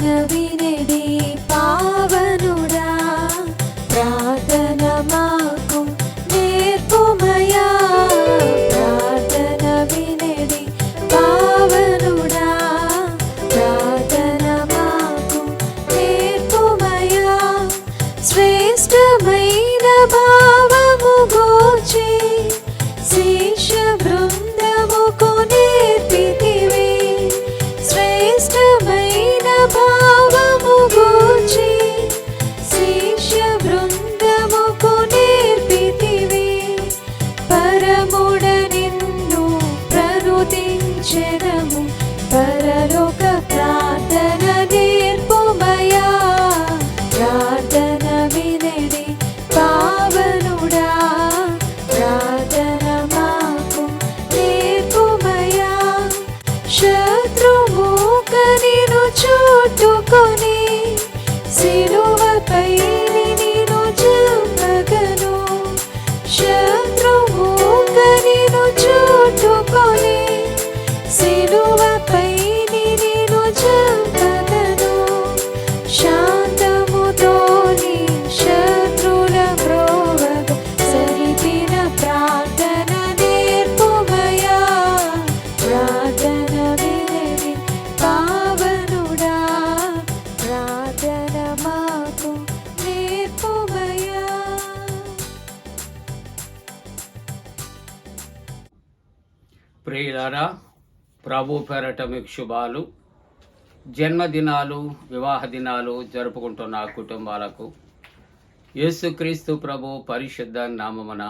ప్రార్థన ప్రనుతించెదము పరలోక ప్రార్థన నేర్పుమయా ప్రార్థన వినడి పావనుడా. ప్రార్థన మాకు నేర్పుమయా శత్రువు కనిను చుట్టుకొని సిలువపై నిను చంపగను. శత్రుమూక ప్రియులారా ప్రభు పేరట మీకు శుభాలు. జన్మదినాలు వివాహ దినాలు జరుపుకుంటున్న కుటుంబాలకు యేసుక్రీస్తు ప్రభు పరిశుద్ధ నామమున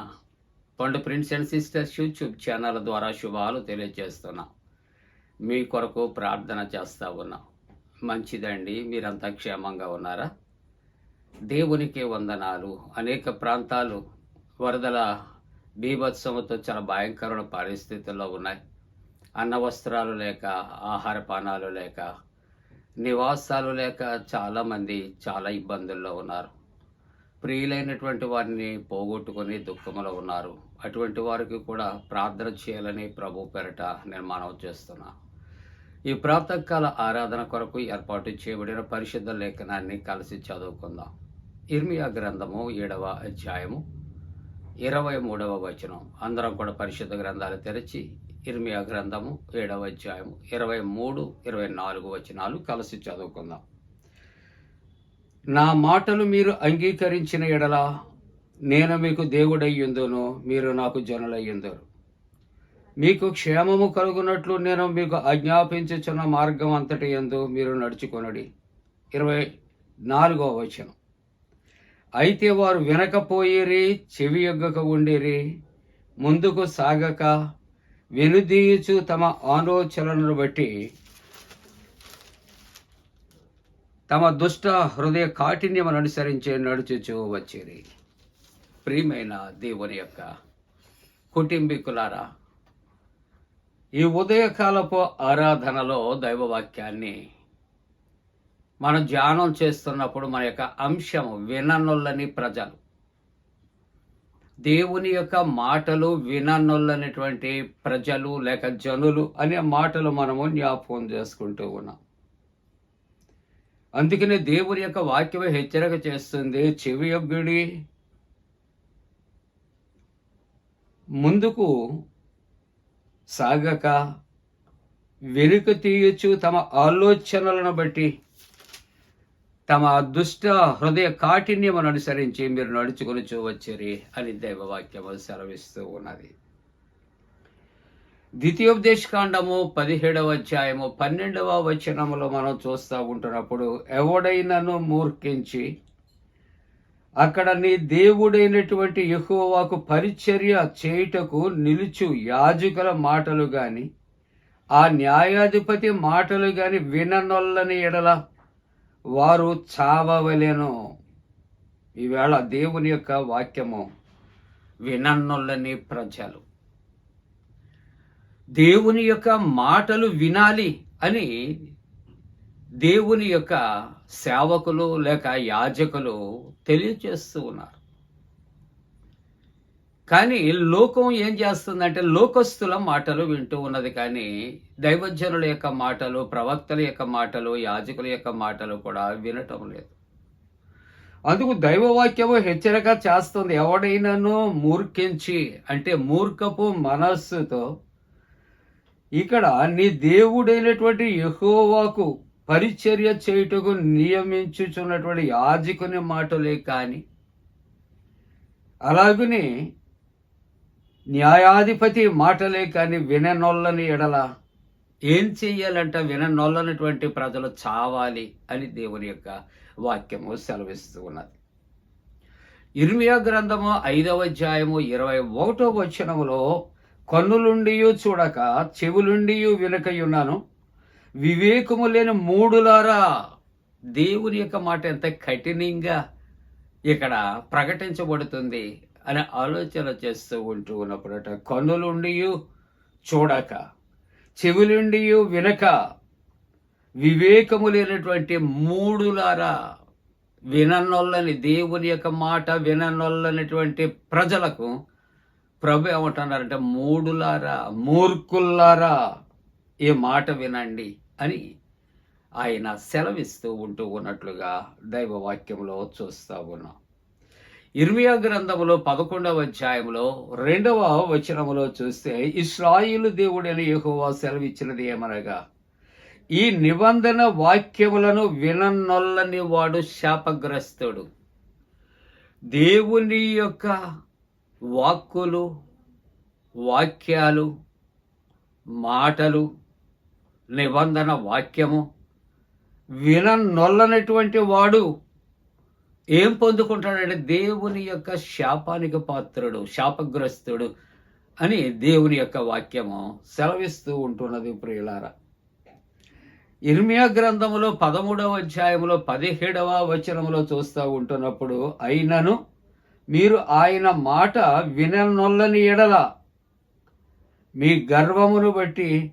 Pandu prince and sisters YouTube channel ద్వారా శుభాలు తెలియజేస్తున్నా. మీ కొరకు ప్రార్థన చేస్తూ ఉన్నా. మంచిదండి మీరంతా క్షేమంగా ఉన్నారా? దేవునికి వందనాలు. అనేక ప్రాంతాలు వరదల బీభత్సంతో చాలా భయంకరమైన పరిస్థితుల్లో ఉన్నాయి. అన్న వస్త్రాలు లేక ఆహార పానాలు లేక నివాసాలు లేక చాలామంది చాలా ఇబ్బందుల్లో ఉన్నారు. ప్రియులైనటువంటి వారిని పోగొట్టుకొని దుఃఖంలో ఉన్నారు. అటువంటి వారికి కూడా ప్రార్థన చేయాలని ప్రభు పెరట నేను మనవి చేస్తున్నా. ఈ ప్రాతకాల ఆరాధన కొరకు ఏర్పాటు చేయబడిన పరిశుద్ధ లేఖనాన్ని కలిసి చదువుకుందాం. ఇర్మియా గ్రంథము ఏడవ అధ్యాయము ఇరవై మూడవ వచనం. అందరం కూడా పరిశుద్ధ గ్రంథాలు తెరిచి ఇర్మియా గ్రంథము ఏడవ అధ్యాయము ఇరవై మూడు ఇరవై నాలుగు వచనాలు కలిసి చదువుకుందాం. నా మాటలు మీరు అంగీకరించిన ఎడల నేను మీకు దేవుడయ్యుందును మీరు నాకు జనులయ్యుందరు మీకు క్షేమము కలుగునట్లు నేను మీకు ఆజ్ఞాపించుచున్న మార్గం అంతటి ఎందు మీరు నడుచుకొనడి. ఇరవై నాలుగవ వచనం. అయితే వారు వినకపోయేరి చెవి యొగ్గక ఉండేరి. ముందుకు సాగక వెనుదీయుచు తమ ఆలోచనలను బట్టి తమ దుష్ట హృదయ కాఠిన్యమును అనుసరించి నడుచుచు వచ్చేది. ప్రియమైన దేవుని యొక్క కుటుంబీకులారా ఈ ఉదయకాలపు ఆరాధనలో దైవవాక్యాన్ని మనం ధ్యానం చేస్తున్నప్పుడు మన యొక్క అంశం విననొల్లని ప్రజలు. దేవుని యొక్క మాటలు విననొల్లనటువంటి ప్రజలు లేక జనులు అనే మాటలు మనము జ్ఞాపకం చేసుకుంటూ ఉన్నాం. అందుకనే దేవుని యొక్క వాక్యం హెచ్చరిక చేస్తుంది చెవి యొగ్గుడి ముందుకు సాగక వెనుక తీయచ్చు తమ ఆలోచనలను బట్టి తమ దుష్ట హృదయ కాఠిన్యమును అనుసరించి మీరు నడుచుకొని చూవచ్చరి అని దైవవాక్యము సెలవిస్తూ ఉన్నది. ద్వితీయోపదేశకాండము పదిహేడవ అధ్యాయము పన్నెండవ వచనములో మనం చూస్తూ ఉంటున్నప్పుడు ఎవడైనను మూర్ఖించి అక్కడ నీ దేవుడైనటువంటి యెహోవాకు పరిచర్య చేయుటకు నిలుచు యాజకుల మాటలు గాని ఆ న్యాయాధిపతి మాటలు గాని విననొల్లని ఎడల వారు చావవలెను. ఈవేళ దేవుని యొక్క వాక్యము వినన్నులని ప్రజలు. దేవుని యొక్క మాటలు వినాలి అని దేవుని యొక్క సేవకులు లేక యాజకులు తెలియచేస్తూ ఉన్నారు. కానీ లోకం ఏం చేస్తుందంటే లోకస్తుల మాటలు వింటూ ఉన్నది. కానీ దైవజనుల యొక్క మాటలు ప్రవక్తల యొక్క మాటలు యాజకుల యొక్క మాటలు కూడా వినటం లేదు. అందుకు దైవవాక్యము హెచ్చరిక చేస్తుంది. ఎవడైనాను మూర్ఖించి అంటే మూర్ఖపు మనస్సుతో ఇక్కడ నీ దేవుడైనటువంటి యహోవాకు పరిచర్య చేయుటకు నియమించుచున్నటువంటి యాజకుని మాటలే కానీ అలాగనే న్యాయాధిపతి మాటలే కానీ విననొల్లని ఎడల ఏం చెయ్యాలంట విననొల్లనటువంటి ప్రజలు చావాలి అని దేవుని యొక్క వాక్యము సెలవిస్తూ ఉన్నది. ఇర్మియా గ్రంథము ఐదవ అధ్యాయము ఇరవై ఒకటో వచనములో కన్నులుండి చూడక చెవులుండి వినకయున్నాను. వివేకము లేని మూడులారా దేవుని యొక్క మాట ఎంత కఠినంగా ఇక్కడ ప్రకటించబడుతుంది అనే ఆలోచన చేస్తూ ఉంటూ ఉన్నప్పుడట కన్నులుండి చూడక చెవులుండి వినక వివేకము లేనటువంటి మూడులారా విననొల్లని దేవుని యొక్క మాట విననొల్లనటువంటి ప్రజలకు ప్రభు ఏమంటున్నారంటే మూడులారా మూర్ఖుల్లారా ఈ మాట వినండి అని ఆయన సెలవిస్తూ ఉంటూ ఉన్నట్లుగా దైవ వాక్యంలో చూస్తూ ఉన్నాం. ఇర్మియా గ్రంథములో పదకొండవ అధ్యాయంలో రెండవ వచనములో చూస్తే ఇస్రాయిలు దేవుడైన యహోవా సెలవిచ్చినది ఏమనగా ఈ నిబంధన వాక్యములను విననొల్లని వాడు శాపగ్రస్తుడు. దేవుని యొక్క వాక్కులు వాక్యాలు మాటలు నిబంధన వాక్యము విననొల్లనటువంటి వాడు ఏం పొందుకుంటాడంటే దేవుని యొక్క శాపానికి పాత్రుడు శాపగ్రస్తుడు అని దేవుని యొక్క వాక్యము సెలవిస్తూ ఉంటున్నది ప్రియులారా. ఇర్మియా గ్రంథములో పదమూడవ అధ్యాయంలో పదిహేడవ వచనంలో చూస్తూ ఉంటున్నప్పుడు అయినను మీరు ఆయన మాట విననొల్లని ఎడల. మీ గర్వమును బట్టి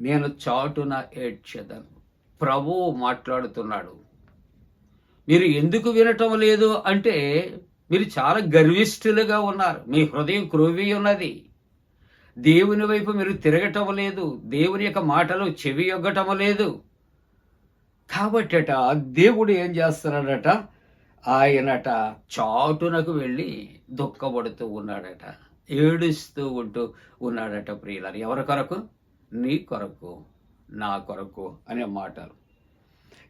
నేను చాటున ఏడ్చెదను. ప్రభువు మాట్లాడుతున్నాడు. మీరు ఎందుకు వినటం లేదు అంటే మీరు చాలా గర్విష్ఠులుగా ఉన్నారు. మీ హృదయం క్రోవి ఉన్నది. దేవుని వైపు మీరు తిరగటం లేదు. దేవుని యొక్క మాటలు చెవి యొగ్గటం లేదు. కాబట్టట దేవుడు ఏం చేస్తున్నాడట? ఆయనట చాటునకు వెళ్ళి దుఃఖపడుతూ ఉన్నాడట. ఏడుస్తూ ఉంటూ ఉన్నాడట ప్రియులారు. ఎవరి కొరకు? నీ కొరకు నా కొరకు అనే మాటలు.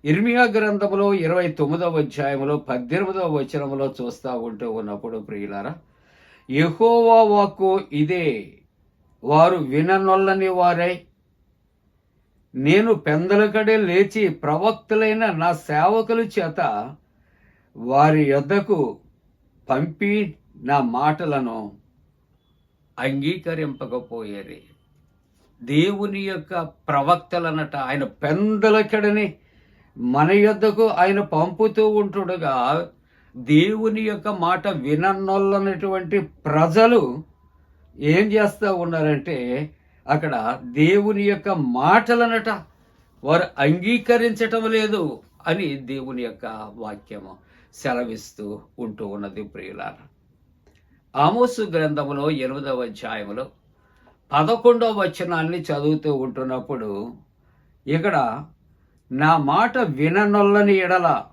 ఇర్మియా గ్రంథములో ఇరవై తొమ్మిదవ అధ్యాయంలో పద్దెనిమిదవ వచనంలో చూస్తూ ఉంటూ ఉన్నప్పుడు ప్రియులారా యెహోవా వాక్కు ఇదే వారు విననొల్లని వారై. నేను పెందలకడే లేచి ప్రవక్తులైన నా సేవకుల చేత వారి యొద్దకు పంపి నా మాటలను అంగీకరింపకపోయేది. దేవుని యొక్క ప్రవక్తలనట ఆయన పెందలకడని మన యొద్దకు ఆయన పంపుతూ ఉంటుండగా దేవుని యొక్క మాట వినన్నోళ్ళనటువంటి ప్రజలు ఏం చేస్తూ ఉన్నారంటే అక్కడ దేవుని యొక్క మాటలనట వారు అంగీకరించటం లేదు అని దేవుని యొక్క వాక్యము సెలవిస్తూ ఉంటూ ఉన్నది ప్రియులార. ఆమోసు గ్రంథములో ఎనిమిదవ అధ్యాయంలో పదకొండవ వచనాన్ని చదువుతూ ఉంటున్నప్పుడు ఇక్కడ నా మాట విననొల్లని ఎడల.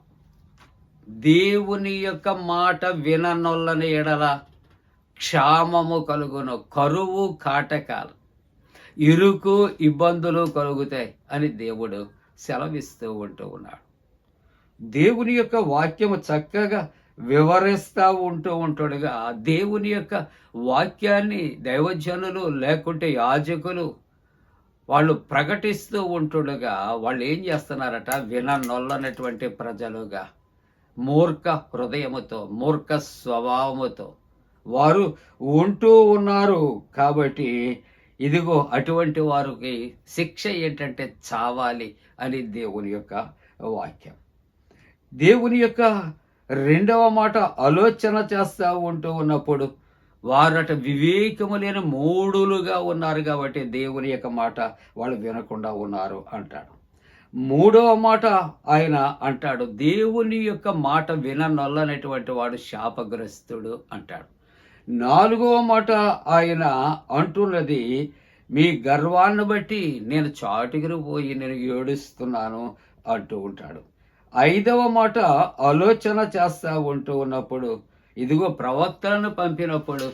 దేవుని యొక్క మాట విననొల్లని ఎడల. క్షామము కలుగును కరువు కాటకాలు. ఇరుకు ఇబ్బందులు కలుగుతాయి అని దేవుడు సెలవిస్తూ ఉంటూ ఉన్నాడు. దేవుని యొక్క వాక్యము చక్కగా వివరిస్తూ ఉంటూ ఉంటాడుగా దేవుని యొక్క వాక్యాన్ని దైవజనులు లేకుంటే యాజకులు వాళ్ళు ప్రకటిస్తూ ఉంటుండగా వాళ్ళు ఏం చేస్తున్నారట? విననొల్లనటువంటి ప్రజలుగా మూర్ఖ హృదయముతో మూర్ఖ స్వభావముతో వారు ఉంటూ ఉన్నారు. కాబట్టి ఇదిగో అటువంటి వారికి శిక్ష ఏంటంటే చావాలి అని దేవుని యొక్క వాక్యం. దేవుని యొక్క రెండవ మాట ఆలోచన చేస్తూ ఉంటూ ఉన్నప్పుడు వారట వివేకము లేని మూడులుగా ఉన్నారు కాబట్టి దేవుని యొక్క మాట వాళ్ళు వినకుండా ఉన్నారు అంటాడు. మూడవ మాట ఆయన అంటాడు దేవుని యొక్క మాట విననొల్లనటువంటి వాడు శాపగ్రస్తుడు అంటాడు. నాలుగవ మాట ఆయన అంటున్నది మీ గర్వాన్ని బట్టి నేను చాటుకుని పోయి నేను ఏడుస్తున్నాను అంటూ ఉంటాడు. ఐదవ మాట ఆలోచన చేస్తూ ఉంటూ ఉన్నప్పుడు ఇదిగో ప్రవక్తలను పంపినప్పుడు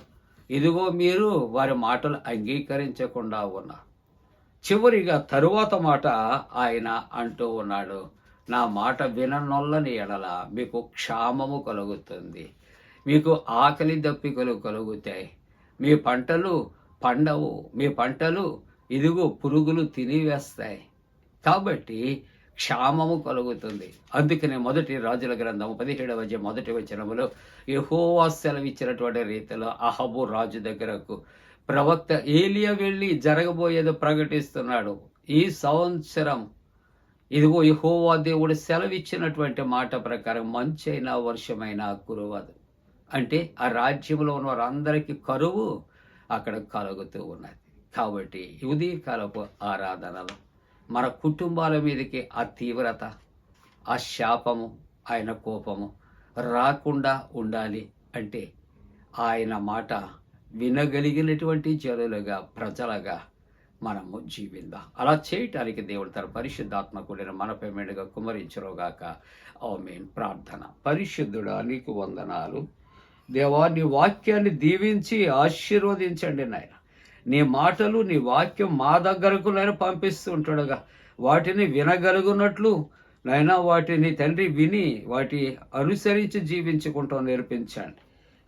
ఇదిగో మీరు వారి మాటలు అంగీకరించకుండా ఉన్నారు. చివరిగా తరువాత మాట ఆయన అంటూ ఉన్నాడు నా మాట విననొల్లని ఎడల మీకు క్షామము కలుగుతుంది. మీకు ఆకలి దప్పికలు కలుగుతాయి. మీ పంటలు పండవు. మీ పంటలు ఇదిగో పురుగులు తినివేస్తాయి. కాబట్టి క్షామము కలుగుతుంది. అందుకనే మొదటి రాజుల గ్రంథం పదిహేడవ అధ్యాయం మొదటి వచనములో యహోవా సెలవిచ్చినటువంటి రీతిలో అహబు రాజు దగ్గరకు ప్రవక్త ఏలియా వెళ్ళి జరగబోయేదో ప్రకటిస్తున్నాడు. ఈ సంవత్సరం ఇదిగో యహోవా దేవుడు సెలవిచ్చినటువంటి మాట ప్రకారం మంచైనా వర్షమైనా కురవదు. అంటే ఆ రాజ్యంలో ఉన్న వారందరికీ కరువు అక్కడ కలుగుతూ ఉన్నది. కాబట్టి ఉదయకాలపు ఆరాధనలు మన కుటుంబాల మీదకి ఆ తీవ్రత ఆ శాపము ఆయన కోపము రాకుండా ఉండాలి అంటే ఆయన మాట వినగలిగినటువంటి జనులుగా ప్రజలుగా మనము జీవిందాం. అలా చేయటానికి దేవుడు తన పరిశుద్ధాత్మ కూడిన మనపై మెండుగా కుమరించరుగాక ఆమెన్. ప్రార్థన. పరిశుద్ధుడా నీకు వందనాలు. దేవాన్ని వాక్యాన్ని దీవించి ఆశీర్వదించండి నాయన. నీ మాటలు నీ వాక్యం మా దగ్గరకు నేను ఉంటాడుగా. వాటిని వినగలుగునట్లు నాయన వాటిని తండ్రి విని వాటి అనుసరించి జీవించుకుంటాం నేర్పించండి.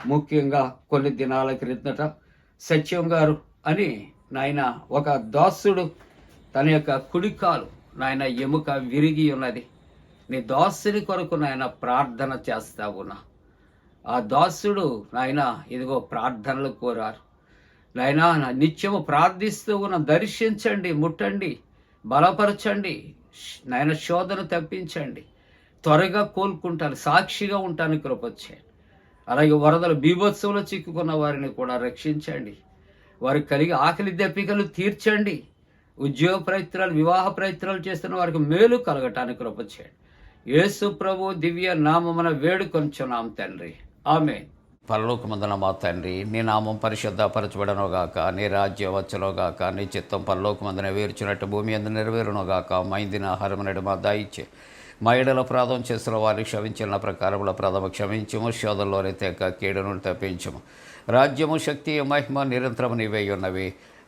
ముఖ్యంగా కొన్ని దినాల క్రిందట సత్యం గారు అని నాయన ఒక దాసుడు తన యొక్క కుడికాలు నాయన ఎముక విరిగి ఉన్నది. నీ దాసుని కొరకు నాయన ప్రార్థన చేస్తా ఉన్నా. ఆ దాసుడు నాయన ఇదిగో ప్రార్థనలు కోరారు. నాయనా నిత్యము ప్రార్థిస్తూ ఉన్న దర్శించండి ముట్టండి బలపరచండి నాయన శోధన తప్పించండి త్వరగా కోలుకుంటాను సాక్షిగా ఉంటాను కృపొచ్చాను అలాగే వరదలు బీభత్సంలో చిక్కుకున్న వారిని కూడా రక్షించండి. వారికి కలిగి ఆకలి దప్పికలు తీర్చండి. ఉద్యోగ ప్రయత్నాలు వివాహ ప్రయత్నాలు చేస్తున్న వారికి మేలు కలగటానికి కృపచేయండి యేసు ప్రభు దివ్య నామమున వేడుకొంచున్నాం తండ్రి. ఆమె పరలోకమందున మా తండ్రి నీ నామం పరిశుద్ధపరచబడనుగాక నీ రాజ్యం వచ్చునుగాక నీ చిత్తం పరలోకమందున వేర్చినట్టు భూమి అందు నెరవేరునుగాక మైందిన ఆహారమునడు మా దాయిచ్చే. మా ఎడల ప్రాధం చేసిన వారికి క్షమించిన ప్రకారముల ప్రథమ క్షమించము శోధంలోనే తెక్క కీడును తప్పించము. రాజ్యము శక్తి మహిమ నిరంతరము నీవై ఉన్నవి.